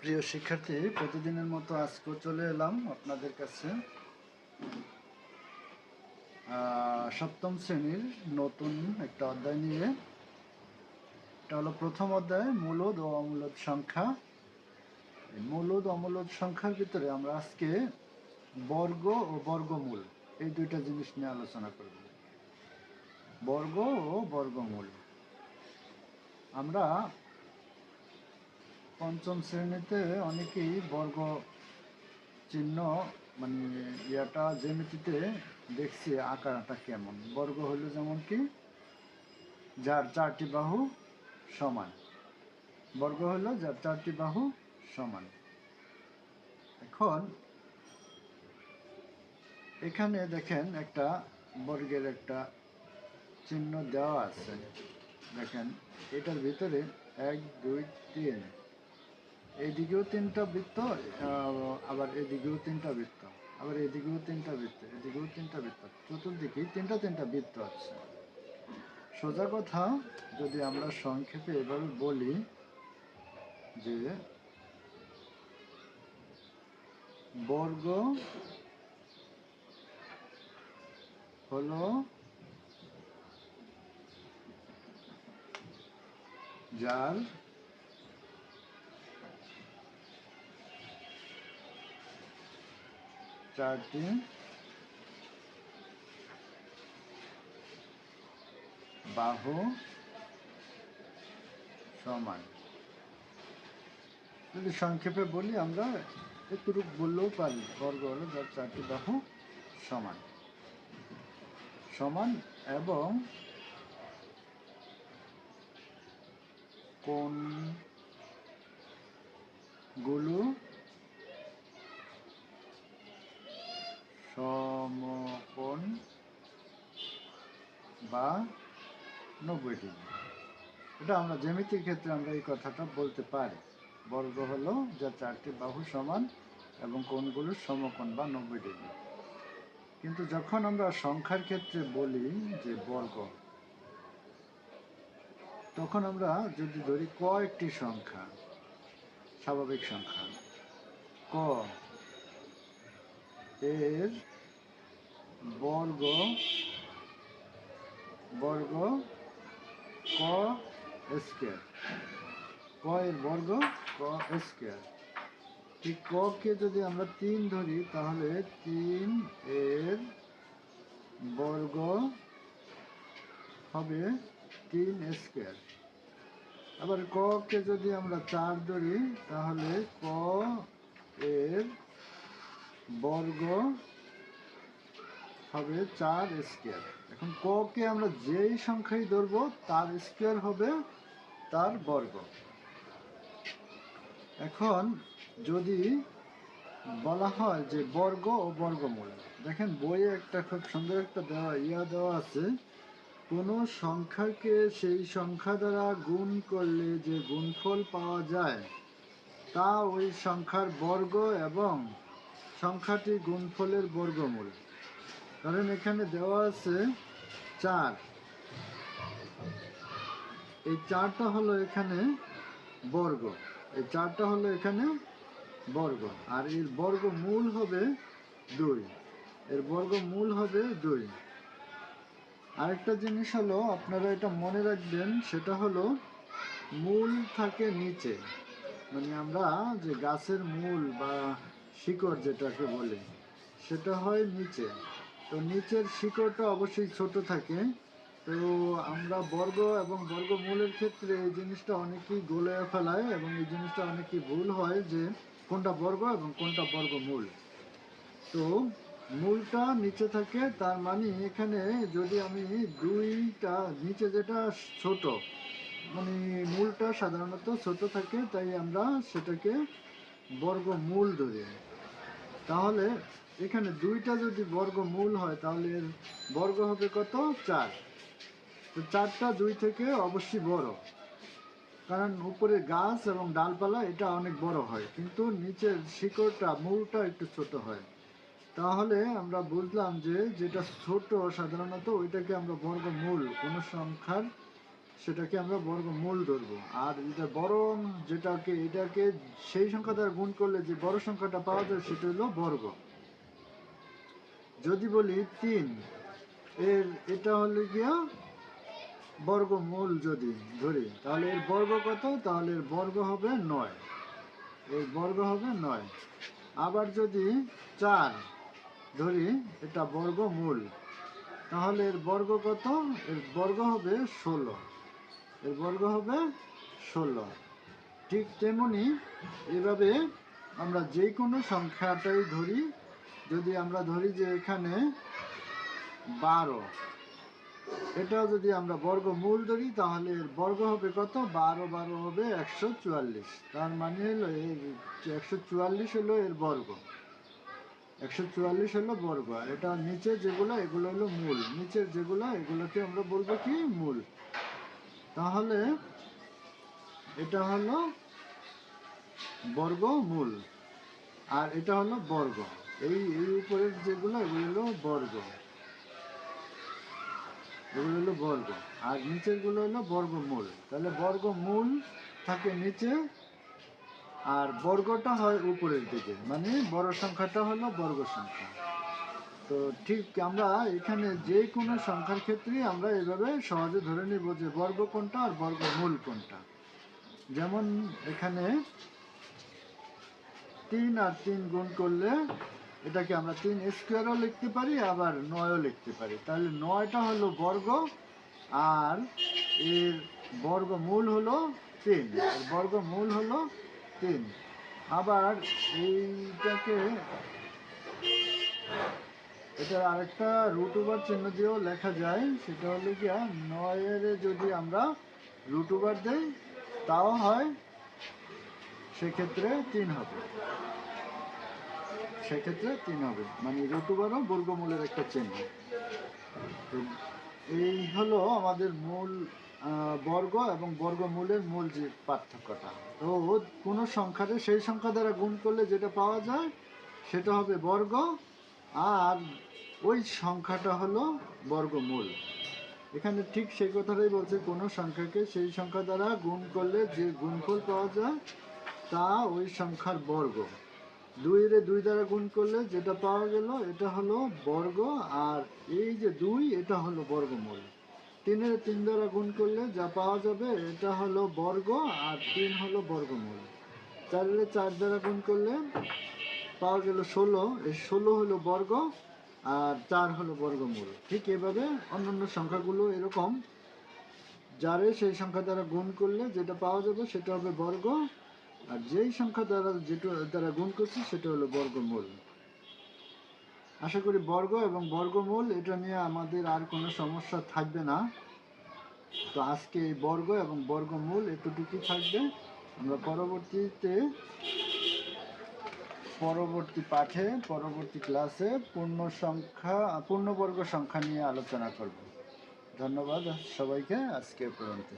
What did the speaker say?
প্রিয় শিক্ষার্থী, প্রতিদিনের মতো আজকেও চলে এলাম আপনাদের কাছে। সপ্তম শ্রেণির নতুন একটা অধ্যায় নিয়ে। এটা হলো প্রথম অধ্যায়, মূলদ ও অমূলদ সংখ্যা। মূলদ অমূলদ সংখ্যার ভিতরে আমরা আজকে বর্গ ও বর্গমূল, এই দুইটা জিনিস নিয়ে আলোচনা করব। বর্গ ও বর্গমূল। আমরা পঞ্চম শ্রেণীতে অনেকেই বর্গ চিহ্ন মানে ইয়াটা জ্যামিতিতে দেখছি আকারটা কেমন। বর্গ হলো যেমন কি, যার চারটি বাহু সমান। বর্গ হলো যার চারটি বাহু সমান। এখন এখানে দেখেন একটা বর্গের একটা চিহ্ন দেওয়া আছে। দেখেন, এটার ভিতরে এক, দুই, তিন এইদিকেও তিনটা বৃত্ত আবার এদিকেও তিনটা বৃত্ত, আবার এদিকেও তিনটা বৃত্ত, এদিকেও তিনটা বৃত্ত। চতুর্দিকে তিনটা তিনটা বৃত্ত আছে। সোজা কথা, যদি আমরা সংক্ষেপে এভাবে বলি যে বর্গ হলো যার চারটি বাহু সমান। যদি সংক্ষেপে বলি আমরা একটু বললেও পারি। বর্গ হলো যার চারটি বাহু সমান। সমান এবং কোনগুলো সমকোণ বা নব্বই ডিগ্রি। এটা আমরা জ্যামিতির ক্ষেত্রে আমরা এই কথাটা বলতে পারি। বর্গ হলো যা চারটি বাহু সমান এবং কোণগুলো সমকোণ বা নব্বই ডিগ্রি। কিন্তু যখন আমরা সংখ্যার ক্ষেত্রে বলি যে বর্গ, তখন আমরা যদি ধরি ক একটি সংখ্যা, স্বাভাবিক সংখ্যা, ক এর বর্গ বর্গ, ক, স্কোয়ার। ক এর বর্গ, ক, স্কোয়ার। ঠিক ক কে যদি আমরা তিন ধরি, তাহলে তিন এর বর্গ হবে তিন স্কোয়ার। আবার ক কে যদি আমরা চার ধরি, তাহলে ক এর বর্গ হবে চার স্কোয়ার। এখন ক কে আমরা যেই সংখ্যাই ধরবো, তার স্কোয়ার হবে তার বর্গ। এখন যদি বলা হয় যে বর্গ ও বর্গমূল, দেখেন বইয়ে একটা খুব সুন্দর একটা দেওয়া, ইয়া দেওয়া আছে, কোনো সংখ্যাকে সেই সংখ্যা দ্বারা গুণ করলে যে গুণফল পাওয়া যায়, তা ওই সংখ্যার বর্গ এবং সংখ্যাটি গুণফলের বর্গমূল। কারণ এখানে দেওয়া আছে চার। এই চারটা হলো এখানে বর্গ। এই চারটা হলো এখানে বর্গ। আর এর বর্গ মূল হবে দুই। এর বর্গ মূল হবে দুই। আরেকটা জিনিস হলো, আপনারা এটা মনে রাখবেন, সেটা হলো মূল থাকে নিচে। মানে আমরা যে গাছের মূল বা শিকড় যেটাকে বলে, সেটা হয় নিচে। তো নিচের শিকড়টা অবশ্যই ছোট থাকে। তো আমরা বর্গ এবং বর্গমূলের ক্ষেত্রে এই জিনিসটা অনেকেই গোলে ফেলায় এবং এই জিনিসটা অনেকেই ভুল হয় যে কোনটা বর্গ এবং কোনটা বর্গমূল। তো মূলটা নিচে থাকে, তার মানে এখানে যদি আমি দুইটা, নিচে যেটা ছোট মানে মূলটা সাধারণত ছোট থাকে, তাই আমরা সেটাকে বর্গমূল ধরি। তাহলে এখানে দুইটা যদি বর্গমূল হয়, তাহলে এর বর্গ হবে কত? চার। তো চারটা দুই থেকে অবশ্যই বড়। কারণ উপরে গাছ এবং ডালপালা, এটা অনেক বড় হয়। কিন্তু নিচের শিকড়টা, মূলটা একটু ছোট হয়। তাহলে আমরা বুঝলাম যে, যেটা ছোট সাধারণত, ওইটাকে আমরা বর্গমূল কোনো সংখ্যার সেটাকে আমরা বর্গমূল ধরবো। আর যেটা বড় যেটাকে, এটাকে সেই সংখ্যা দ্বারা গুণ করলে যে বড় সংখ্যাটা পাওয়া যায় সেটা হলো বর্গ। যদি বলি তিন, এর, এটা হলো গিয়া বর্গমূল যদি ধরি, তাহলে এর বর্গ কত? তাহলে এর বর্গ হবে নয়। এর বর্গ হবে নয়। আবার যদি চার ধরি, এটা বর্গমূল তাহলে এর বর্গ কত? এর বর্গ হবে ষোলো। এর বর্গ হবে ষোলো। ঠিক তেমনি এভাবে আমরা যে কোনো সংখ্যাটাই ধরি, যদি আমরা ধরি যে এখানে বারো। এটাও যদি আমরা বর্গ মূল ধরি, তাহলে এর বর্গ হবে কত? বারো বারো হবে একশো চুয়াল্লিশ। তার মানে হলো এর একশো চুয়াল্লিশ হলো এর বর্গ। একশো চুয়াল্লিশ হলো বর্গ। এটা নিচে যেগুলো, এগুলো হলো মূল। নিচের যেগুলো, এগুলোকে আমরা বলব কি? মূল। তাহলে এটা হলো বর্গ মূল। আর এটা হলো বর্গ। এই এই উপরের যেগুলো, এগুলো হলো বর্গ। এগুলো হলো বর্গ। আর নিচেরগুলো হলো বর্গমূল তাহলে বর্গমূল থাকে নিচে, আর বর্গটা হয় উপরের দিকে। মানে বড় সংখ্যাটা হলো বর্গ সংখ্যা। তো ঠিক আমরা এখানে যে কোনো সংখ্যার ক্ষেত্রে আমরা এভাবে সহজে ধরে নিব যে বর্গ কোনটা আর বর্গমূল কোনটা। যেমন এখানে তিন আর তিন গুণ করলে এটাকে আমরা তিন স্কোয়ারও লিখতে পারি, আবার নয়ও লিখতে পারি। তাহলে নয়টা হলো বর্গ আর এর বর্গমূল হলো তিন বর্গমূল হলো তিন। আবার এইটাকে এটা আরেকটা রুট ওভার চিহ্ন দিয়েও লেখা যায়, সেটা হলো গিয়া নয়ের যদি আমরা রুট ওভার দেই, তাও হয় সেক্ষেত্রে তিন হবে। সেক্ষেত্রে তিন হবে মানে রুট ওভারও বর্গমূলের একটা চিহ্ন। এই হলো আমাদের মূল বর্গ এবং বর্গমূলের মূল যে পার্থক্যটা। তো কোনো সংখ্যাতে সেই সংখ্যা দ্বারা গুণ করলে যেটা পাওয়া যায়, সেটা হবে বর্গ আর ওই সংখ্যাটা হলো বর্গমূল। এখানে ঠিক সেই কথাটাই বলছে, কোনো সংখ্যাকে সেই সংখ্যা দ্বারা গুণ করলে যে গুণফল পাওয়া যায়, তা ওই সংখ্যার বর্গ। দুইরে দুই দ্বারা গুণ করলে যেটা পাওয়া গেল, এটা হলো বর্গ, আর এই যে দুই, এটা হলো বর্গমূল। তিনের তিন দ্বারা গুণ করলে যা পাওয়া যাবে, এটা হলো বর্গ, আর তিন হলো বর্গমূল। চারের চার দ্বারা গুণ করলে পাওয়া গেল ষোলো। এই ষোলো হলো বর্গ আর চার হলো বর্গমূল। ঠিক এভাবে অন্যান্য সংখ্যাগুলো এরকম। যারে সেই সংখ্যা দ্বারা গুণ করলে যেটা পাওয়া যাবে সেটা হবে বর্গ। আর যেই সংখ্যা দ্বারা যেটা দ্বারা গুণ করছি সেটা হলো বর্গমূল। আশা করি বর্গ এবং বর্গমূল এটা নিয়ে আমাদের আর কোনো সমস্যা থাকবে না। তো আজকে এই বর্গ এবং বর্গমূল এতটুকুই থাকবে। আমরা পরবর্তীতে পরবর্তী পাঠে, পরবর্তী ক্লাসে পূর্ণ সংখ্যা, পূর্ণবর্গ সংখ্যা নিয়ে আলোচনা করব। ধন্যবাদ সবাইকে, আজকে পর্যন্ত